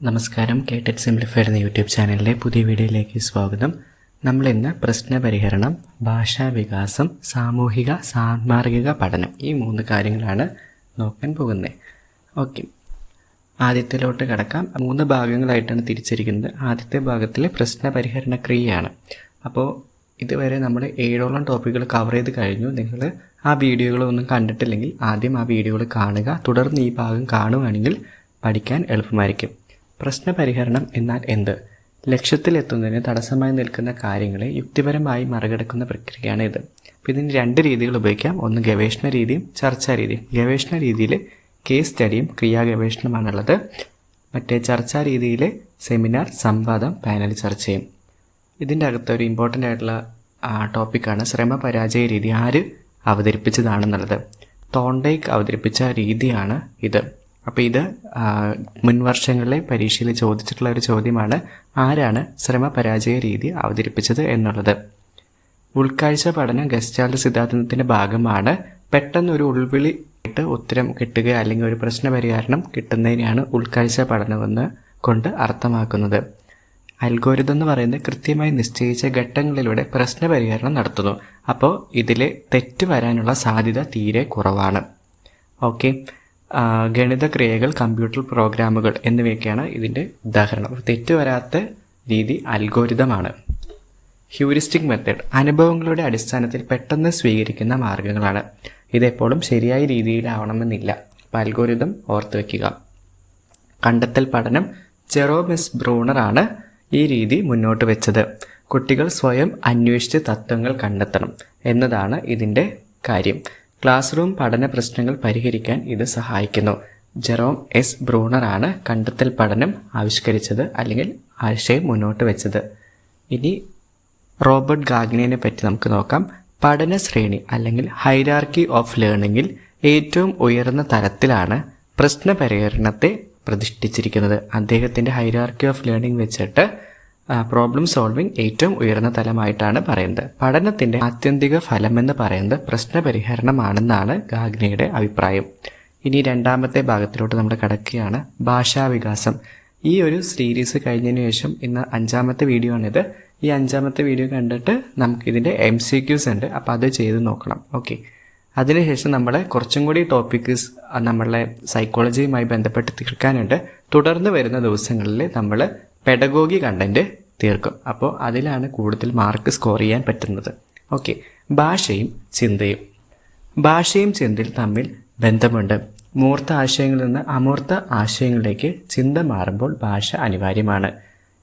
നമസ്കാരം. കേട്ടറ്റ് സിംപ്ലിഫൈഡ് എന്ന യൂട്യൂബ് ചാനലിലെ പുതിയ വീഡിയോയിലേക്ക് സ്വാഗതം. നമ്മൾ ഇന്ന് പ്രശ്ന പരിഹരണം ഭാഷാ വികാസം സാമൂഹിക സാന്മാർഗിക പഠനം ഈ മൂന്ന് കാര്യങ്ങളാണ് നോക്കാൻ പോകുന്നത് ഓക്കെ ആദ്യത്തിലോട്ട് കടക്കാം. മൂന്ന് ഭാഗങ്ങളായിട്ടാണ് തിരിച്ചിരിക്കുന്നത്. ആദ്യത്തെ ഭാഗത്തിൽ പ്രശ്ന പരിഹരണ ക്രിയയാണ്. അപ്പോൾ ഇതുവരെ നമ്മൾ ഏഴോളം ടോപ്പിക്കുകൾ കവർ ചെയ്ത് കഴിഞ്ഞു. നിങ്ങൾ ആ വീഡിയോകളൊന്നും കണ്ടിട്ടില്ലെങ്കിൽ ആദ്യം ആ വീഡിയോകൾ കാണുക. തുടർന്ന് ഈ ഭാഗം കാണുകയാണെങ്കിൽ പഠിക്കാൻ എളുപ്പമായിരിക്കും. പ്രശ്ന പരിഹരണം എന്നാൽ എന്ത്? ലക്ഷ്യത്തിലെത്തുന്നതിന് തടസ്സമായി നിൽക്കുന്ന കാര്യങ്ങളെ യുക്തിപരമായി മറികടക്കുന്ന പ്രക്രിയയാണ് ഇത്. അപ്പോൾ ഇതിന് രണ്ട് രീതികൾ ഉപയോഗിക്കാം. ഒന്ന് ഗവേഷണ രീതിയും ചർച്ചാ രീതിയും. ഗവേഷണ രീതിയിൽ കേസ് സ്റ്റഡിയും ക്രിയാ ഗവേഷണമാണുള്ളത് മറ്റേ ചർച്ചാ രീതിയിൽ സെമിനാർ സംവാദം പാനൽ ചർച്ചയും ഇതിന്റെ അകത്ത് ഒരു ഇമ്പോർട്ടന്റ് ആയിട്ടുള്ള ടോപ്പിക്കാണ് ശ്രമ പരാജയ രീതി. ആര് അവതരിപ്പിച്ചതാണെന്നുള്ളത്. തോണ്ടേക്ക് അവതരിപ്പിച്ച രീതിയാണ് ഇത്. അപ്പോൾ ഇത് മുൻ വർഷങ്ങളിലെ പരീക്ഷയിൽ ചോദിച്ചിട്ടുള്ള ഒരു ചോദ്യമാണ്. ആരാണ് ശ്രമ പരാജയ രീതി അവതരിപ്പിച്ചത് എന്നുള്ളത്? ഉൾക്കാഴ്ച പഠനം ഗസ്റ്റാൾഡ് സിദ്ധാന്തത്തിന്റെ ഭാഗമാണ്. പെട്ടെന്ന് ഒരു ഉൾവിളി ഇട്ട് ഉത്തരം കിട്ടുക അല്ലെങ്കിൽ ഒരു പ്രശ്ന പരിഹാരം കിട്ടുന്നതിനെയാണ് ഉൾക്കാഴ്ച പഠനമെന്ന് കൊണ്ട് അർത്ഥമാക്കുന്നത്. അൽഗോരിതം എന്ന് പറയുന്നത് കൃത്യമായി നിശ്ചയിച്ച ഘട്ടങ്ങളിലൂടെ പ്രശ്ന പരിഹാരം നടത്തുന്നു. അപ്പോൾ ഇതിൽ തെറ്റ് വരാനുള്ള സാധ്യത തീരെ കുറവാണ്. ഓക്കെ. ഗണിത ക്രിയകൾ കമ്പ്യൂട്ടർ പ്രോഗ്രാമുകൾ എന്നിവയൊക്കെയാണ് ഇതിന്റെ ഉദാഹരണം. തെറ്റ് വരാത്ത രീതി അൽഗോരിതമാണ്. ഹ്യൂറിസ്റ്റിക് മെത്തേഡ് അനുഭവങ്ങളുടെ അടിസ്ഥാനത്തിൽ പെട്ടെന്ന് സ്വീകരിക്കുന്ന മാർഗങ്ങളാണ്. ഇതെപ്പോഴും ശരിയായ രീതിയിലാവണമെന്നില്ല. അപ്പോൾ അൽഗോരിതം ഓർത്ത് വയ്ക്കുക കണ്ടെത്തൽ പഠനം ജെറോമിസ് ബ്രൂണറാണ് ഈ രീതി മുന്നോട്ട് വെച്ചത്. കുട്ടികൾ സ്വയം അന്വേഷിച്ച് തത്വങ്ങൾ കണ്ടെത്തണം എന്നതാണ് ഇതിന്റെ കാര്യം. ക്ലാസ് റൂം പഠന പ്രശ്നങ്ങൾ പരിഹരിക്കാൻ ഇത് സഹായിക്കുന്നു. Jerome S. ബ്രൂണറാണ് കണ്ടെത്തൽ പഠനം ആവിഷ്കരിച്ചത് അല്ലെങ്കിൽ ആശയം മുന്നോട്ട് വെച്ചത്. ഇനി റോബർട്ട് ഗാഗ്നിയെ പറ്റി നമുക്ക് നോക്കാം. പഠന ശ്രേണി അല്ലെങ്കിൽ ഹൈരാർക്കി ഓഫ് ലേണിംഗിൽ ഏറ്റവും ഉയർന്ന തലത്തിലാണ് പ്രശ്ന പരിഹരണത്തെ പ്രതിഷ്ഠിച്ചിരിക്കുന്നത്. അദ്ദേഹത്തിന്റെ ഹൈരാർക്കി ഓഫ് ലേണിംഗ് വെച്ചിട്ട് പ്രോബ്ലം സോൾവിംഗ് ഏറ്റവും ഉയർന്ന തലമായിട്ടാണ് പറയുന്നത്. പഠനത്തിന്റെ ആത്യന്തിക ഫലമെന്ന് പറയുന്നത് പ്രശ്ന പരിഹരണമാണെന്നാണ് ഗാഗ്നിയുടെ അഭിപ്രായം. ഇനി രണ്ടാമത്തെ ഭാഗത്തിലോട്ട് നമ്മൾ കടക്കുകയാണ്. ഭാഷാവികാസം ഈ ഒരു സീരീസ് കഴിഞ്ഞതിന് ശേഷം ഇന്ന് അഞ്ചാമത്തെ വീഡിയോ ആണിത്. ഈ അഞ്ചാമത്തെ വീഡിയോ കണ്ടിട്ട് നമുക്ക് ഇതിന്റെ എം സി ക്യൂസ് ഉണ്ട്. അപ്പോൾ അത് ചെയ്ത് നോക്കണം. ഓക്കെ. അതിനുശേഷം നമ്മൾ കുറച്ചും കൂടി ടോപ്പിക്സ് നമ്മളെ സൈക്കോളജിയുമായി ബന്ധപ്പെട്ട് തീർക്കാനുണ്ട്. തുടർന്ന് വരുന്ന ദിവസങ്ങളിൽ നമ്മൾ പെഡഗോഗി കണ്ടന്റ് തീർക്കും. അപ്പോൾ അതിലാണ് കൂടുതൽ മാർക്ക് സ്കോർ ചെയ്യാൻ പറ്റുന്നത്. ഓക്കെ ഭാഷയും ചിന്തയും. ഭാഷയും ചിന്തയും തമ്മിൽ ബന്ധമുണ്ട്. മൂർത്ത ആശയങ്ങളിൽ നിന്ന് അമൂർത്ത ആശയങ്ങളിലേക്ക് ചിന്ത മാറുമ്പോൾ ഭാഷ അനിവാര്യമാണ്.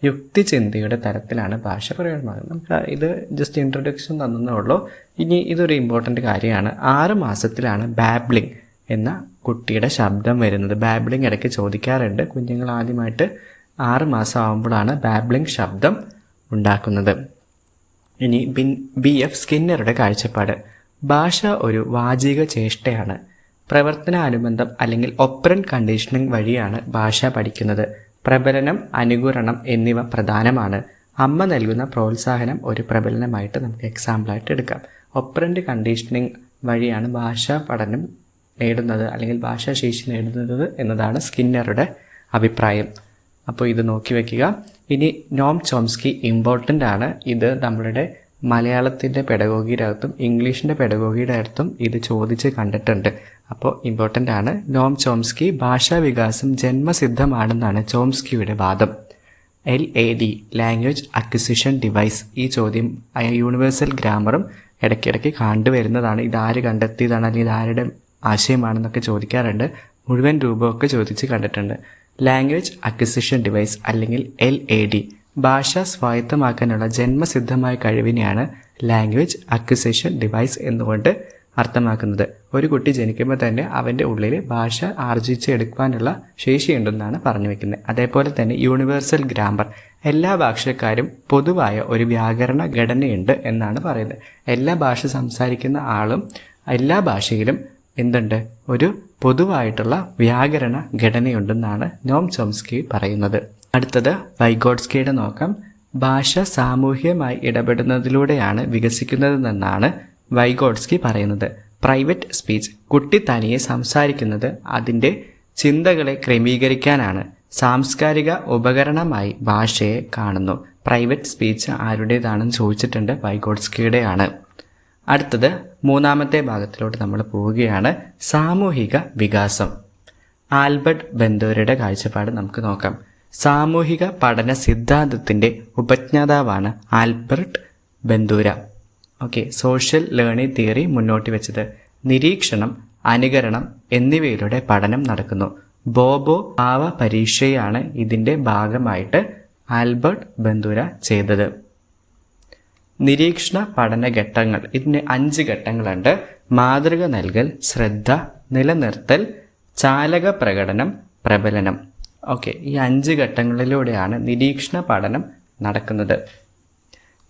യുക്തി ചിന്തയുടെ തരത്തിലാണ് ഭാഷ പ്രയോജനമാകുന്നത് നമുക്ക് ഇത് ജസ്റ്റ് ഇൻട്രൊഡക്ഷൻ തന്നേ ഉള്ളൂ. ഇനി ഇതൊരു ഇമ്പോർട്ടന്റ് കാര്യമാണ്. ആറ് മാസത്തിലാണ് ബാബ്ലിംഗ് എന്ന കുട്ടിയുടെ ശബ്ദം വരുന്നത്. ബാബ്ലിംഗ് ഇടയ്ക്ക് ചോദിക്കാറുണ്ട്. കുഞ്ഞുങ്ങൾ ആദ്യമായിട്ട് ആറ് മാസം ആകുമ്പോഴാണ് ബാബ്ലിംഗ് ശബ്ദം ഉണ്ടാക്കുന്നത്. ഇനി ബിൻ ബി എഫ് സ്കിന്നറുടെ കാഴ്ചപ്പാട്. ഭാഷ ഒരു വാചിക ചേഷ്ടയാണ്. പ്രവർത്തനാനുബന്ധം അല്ലെങ്കിൽ ഒപ്പറൻ കണ്ടീഷനിങ് വഴിയാണ് ഭാഷ പഠിക്കുന്നത്. പ്രബലനം അനുകരണം എന്നിവ പ്രധാനമാണ്. അമ്മ നൽകുന്ന പ്രോത്സാഹനം ഒരു പ്രബലനമായിട്ട് നമുക്ക് എക്സാമ്പിളായിട്ട് എടുക്കാം. ഒപ്പറന്റ് കണ്ടീഷനിങ് വഴിയാണ് ഭാഷാ പഠനം നേടുന്നത് അല്ലെങ്കിൽ ഭാഷാശേഷി നേടുന്നത് എന്നതാണ് സ്കിന്നറുടെ അഭിപ്രായം. അപ്പോൾ ഇത് നോക്കി വെക്കുക. ഇനി നോം ചോംസ്കി ഇമ്പോർട്ടന്റ് ആണ്. ഇത് നമ്മളുടെ മലയാളത്തിന്റെ പെഡഗോഗിയുടെ അകത്തും ഇംഗ്ലീഷിന്റെ പെഡഗോഗിയുടെ അകത്തും ഇത് ചോദിച്ച് കണ്ടിട്ടുണ്ട്. അപ്പോൾ ഇമ്പോർട്ടന്റ് ആണ്. നോം ചോംസ്കി ഭാഷാ വികാസം ജന്മസിദ്ധമാണെന്നാണ് ചോംസ്കിയുടെ വാദം. L A D language acquisition device ഈ ചോദ്യം യൂണിവേഴ്സൽ ഗ്രാമറും ഇടയ്ക്കിടയ്ക്ക് കണ്ടുവരുന്നതാണ്. ഇതാര് കണ്ടെത്തിയതാണ്? അല്ലെങ്കിൽ ഇതാരുടെ ആശയമാണെന്നൊക്കെ ചോദിക്കാറുണ്ട്. മുഴുവൻ രൂപമൊക്കെ ചോദിച്ച് കണ്ടിട്ടുണ്ട്. ലാംഗ്വേജ് അക്വിസിഷൻ ഡിവൈസ് അല്ലെങ്കിൽ എൽ എ ഡി ഭാഷ സ്വായത്തമാക്കാനുള്ള ജന്മസിദ്ധമായ കഴിവിനെയാണ് ലാംഗ്വേജ് അക്വിസിഷൻ ഡിവൈസ് എന്നുകൊണ്ട് അർത്ഥമാക്കുന്നത്. ഒരു കുട്ടി ജനിക്കുമ്പോൾ തന്നെ അവന്റെ ഉള്ളിൽ ഭാഷ ആർജിച്ചെടുക്കാനുള്ള ശേഷിയുണ്ടെന്നാണ് പറഞ്ഞു വെക്കുന്നത് അതേപോലെ തന്നെ യൂണിവേഴ്സൽ ഗ്രാമർ എല്ലാ ഭാഷക്കാരും പൊതുവായ ഒരു വ്യാകരണ ഘടനയുണ്ട് എന്നാണ് പറയുന്നത്. എല്ലാ ഭാഷ സംസാരിക്കുന്ന ആളും എല്ലാ ഭാഷയിലും എന്തുണ്ട്? ഒരു പൊതുവായിട്ടുള്ള വ്യാകരണ ഘടനയുണ്ടെന്നാണ് നോം ചോംസ്കി പറയുന്നത്. അടുത്തത് വൈഗോഡ്സ്കിയുടെ നോക്കാം ഭാഷ സാമൂഹ്യമായി ഇടപെടുന്നതിലൂടെയാണ് വികസിക്കുന്നതെന്നാണ് വൈഗോഡ്സ്കി പറയുന്നത്. പ്രൈവറ്റ് സ്പീച്ച് കുട്ടി തനിയെ സംസാരിക്കുന്നത് അതിന്റെ ചിന്തകളെ ക്രമീകരിക്കാനാണ്. സാംസ്കാരിക ഉപകരണമായി ഭാഷയെ കാണുന്നു. പ്രൈവറ്റ് സ്പീച്ച് ആരുടേതാണെന്ന് ചോദിച്ചിട്ടുണ്ട് വൈഗോഡ്സ്കിയുടെയാണ്. അടുത്തത് മൂന്നാമത്തെ ഭാഗത്തിലോട്ട് നമ്മൾ പോവുകയാണ്. സാമൂഹിക വികാസം. ആൽബർട്ട് ബന്ദോരയുടെ കാഴ്ചപ്പാട് നമുക്ക് നോക്കാം. സാമൂഹിക പഠന സിദ്ധാന്തത്തിന്റെ ഉപജ്ഞാതാവാണ് Albert Bandura okay social learning theory മുന്നോട്ട് വെച്ചത്. നിരീക്ഷണം അനുകരണം എന്നിവയിലൂടെ പഠനം നടക്കുന്നു. ബോബോ ഭാവ പരീക്ഷയാണ് ഇതിന്റെ ഭാഗമായിട്ട് ആൽബർട്ട് ബന്ദൂര ചെയ്തത്. നിരീക്ഷണ പഠന ഘട്ടങ്ങൾ. ഇതിന് അഞ്ച് ഘട്ടങ്ങളുണ്ട്. മാതൃക നൽകൽ ശ്രദ്ധ നിലനിർത്തൽ ചാലക പ്രകടനം പ്രബലനം. ഓക്കെ ഈ അഞ്ച് ഘട്ടങ്ങളിലൂടെയാണ് നിരീക്ഷണ പഠനം നടക്കുന്നത്.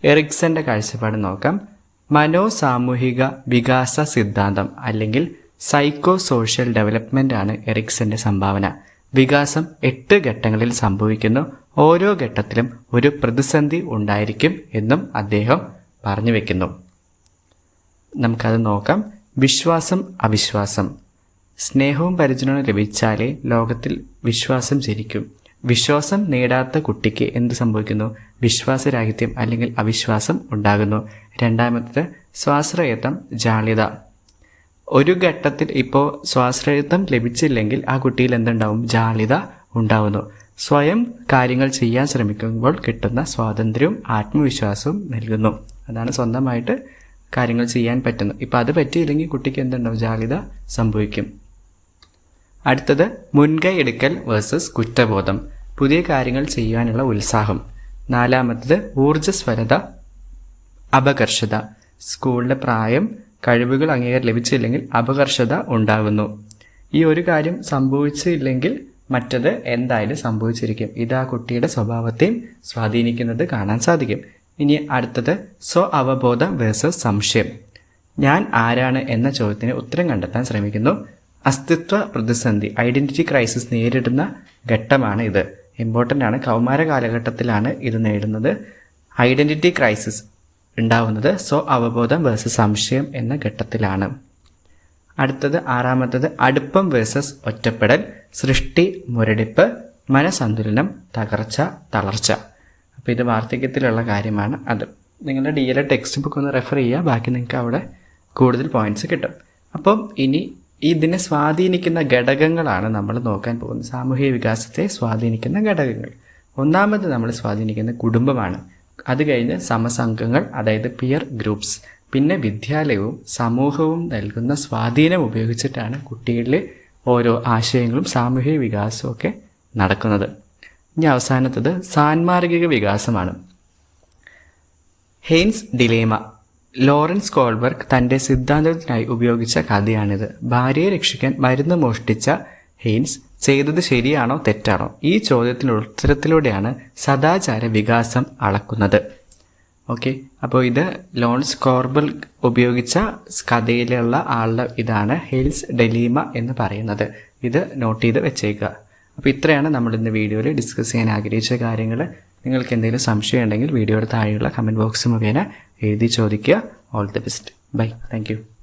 എറിക്സന്റെ കാഴ്ചപ്പാട് നോക്കാം. മനോസാമൂഹിക വികാസ സിദ്ധാന്തം അല്ലെങ്കിൽ സൈക്കോ സോഷ്യൽ ഡെവലപ്മെന്റ് ആണ് എറിക്സന്റെ സംഭാവന. വികാസം എട്ട് ഘട്ടങ്ങളിൽ സംഭവിക്കുന്നു. ഓരോ ഘട്ടത്തിലും ഒരു പ്രതിസന്ധി ഉണ്ടായിരിക്കും എന്നും അദ്ദേഹം പറഞ്ഞു വെക്കുന്നു. നമുക്കത് നോക്കാം. വിശ്വാസം അവിശ്വാസം. സ്നേഹവും പരിചരണവും ലഭിച്ചാലേ ലോകത്തിൽ വിശ്വാസം ജനിക്കും. വിശ്വാസം നേടാത്ത കുട്ടിക്ക് എന്ത് സംഭവിക്കുന്നു? വിശ്വാസരാഹിത്യം അല്ലെങ്കിൽ അവിശ്വാസം ഉണ്ടാകുന്നു. രണ്ടാമത്തത് സ്വാശ്രയത്വം ജാള്യത. ഒരു ഘട്ടത്തിൽ ഇപ്പോൾ സ്വാശ്രയത്വം ലഭിച്ചില്ലെങ്കിൽ ആ കുട്ടിയിൽ എന്തുണ്ടാവും? ജാള്യത ഉണ്ടാവുന്നു. സ്വയം കാര്യങ്ങൾ ചെയ്യാൻ ശ്രമിക്കുമ്പോൾ കിട്ടുന്ന സ്വാതന്ത്ര്യവും ആത്മവിശ്വാസവും നൽകുന്നു. അതാണ് സ്വന്തമായിട്ട് കാര്യങ്ങൾ ചെയ്യാൻ പറ്റുന്നത് ഇപ്പം അത് പറ്റിയില്ലെങ്കിൽ കുട്ടിക്ക് എന്തുണ്ടാവും? ജാഗ്രത സംഭവിക്കും. അടുത്തത് മുൻകൈ എടുക്കൽ വേഴ്സസ് കുറ്റബോധം. പുതിയ കാര്യങ്ങൾ ചെയ്യാനുള്ള ഉത്സാഹം. നാലാമത്തത് ഊർജസ്വരത അപകർഷത. സ്കൂളിലെ പ്രായം കഴിവുകൾ അംഗീകാരം ലഭിച്ചില്ലെങ്കിൽ അപകർഷത ഉണ്ടാകുന്നു. ഈ ഒരു കാര്യം സംഭവിച്ചില്ലെങ്കിൽ മറ്റത് എന്തായാലും സംഭവിച്ചിരിക്കും. ഇത് ആ കുട്ടിയുടെ സ്വഭാവത്തെയും സ്വാധീനിക്കുന്നത് കാണാൻ സാധിക്കും. ഇനി അടുത്തത് സ്വ അവബോധം വേഴ്സസ് സംശയം. ഞാൻ ആരാണ് എന്ന ചോദ്യത്തിന് ഉത്തരം കണ്ടെത്താൻ ശ്രമിക്കുന്നു. അസ്തിത്വ പ്രതിസന്ധി ഐഡന്റിറ്റി ക്രൈസിസ് നേരിടുന്ന ഘട്ടമാണ് ഇത്. ഇമ്പോർട്ടന്റ് ആണ് കൗമാര കാലഘട്ടത്തിലാണ് ഇത് നേടുന്നത് ഐഡന്റിറ്റി ക്രൈസിസ് ഉണ്ടാവുന്നത് സ്വ അവബോധം വേഴ്സസ് സംശയം എന്ന ഘട്ടത്തിലാണ്. അടുത്തത് ആറാമത്തത് അടുപ്പം വേഴ്സസ് ഒറ്റപ്പെടൽ സൃഷ്ടി മുരടിപ്പ് മനസന്തുലനം തകർച്ച തളർച്ച. അപ്പോൾ ഇത് വാർദ്ധക്യത്തിലുള്ള കാര്യമാണ് അത്. നിങ്ങളുടെ ഡി എൽ ടെക്സ്റ്റ് ബുക്ക് ഒന്ന് റെഫർ ചെയ്യുക ബാക്കി നിങ്ങൾക്ക് അവിടെ കൂടുതൽ പോയിന്റ്സ് കിട്ടും. അപ്പം ഇനി ഇതിനെ സ്വാധീനിക്കുന്ന ഘടകങ്ങളാണ് നമ്മൾ നോക്കാൻ പോകുന്നത്. സാമൂഹിക വികാസത്തെ സ്വാധീനിക്കുന്ന ഘടകങ്ങൾ. ഒന്നാമത് നമ്മൾ സ്വാധീനിക്കുന്ന കുടുംബമാണ്. അത് കഴിഞ്ഞ് സമസംഘങ്ങൾ അതായത് പിയർ ഗ്രൂപ്പ്സ് പിന്നെ വിദ്യാലയവും സമൂഹവും നൽകുന്ന സ്വാധീനം ഉപയോഗിച്ചിട്ടാണ് കുട്ടികളിലെ ഓരോ ആശയങ്ങളും സാമൂഹിക വികാസവും ഒക്കെ നടക്കുന്നത്. ഇനി അവസാനത്തത് സാൻമാർഗിക വികാസമാണ്. Heinz dilemma. ലോറൻസ് കോൾബർഗ് തന്റെ സിദ്ധാന്തത്തിനായി ഉപയോഗിച്ച കഥയാണിത്. ഭാര്യയെ രക്ഷിക്കാൻ മരുന്ന് മോഷ്ടിച്ച ഹെയ്ൻസ് ചെയ്തത് ശരിയാണോ തെറ്റാണോ? ഈ ചോദ്യത്തിനുള്ള ഉത്തരത്തിലൂടെയാണ് സദാചാര വികാസം അളക്കുന്നത്. ഓക്കെ. അപ്പോൾ ഇത് ലോൺസ് കോർബൽ ഉപയോഗിച്ച കഥയിലുള്ള ആളുടെ ഇതാണ് ഹിൽസ് ഡെലീമ എന്ന് പറയുന്നത്. ഇത് നോട്ട് ചെയ്ത് വെച്ചേക്കുക. അപ്പോൾ ഇത്രയാണ് നമ്മൾ ഇന്ന് വീഡിയോയിൽ ഡിസ്കസ് ചെയ്യാൻ ആഗ്രഹിച്ച കാര്യങ്ങൾ. നിങ്ങൾക്ക് എന്തെങ്കിലും സംശയം ഉണ്ടെങ്കിൽ വീഡിയോയുടെ താഴെയുള്ള കമന്റ് ബോക്സ് മുഖേന എഴുതി ചോദിക്കുക. All the best bye thank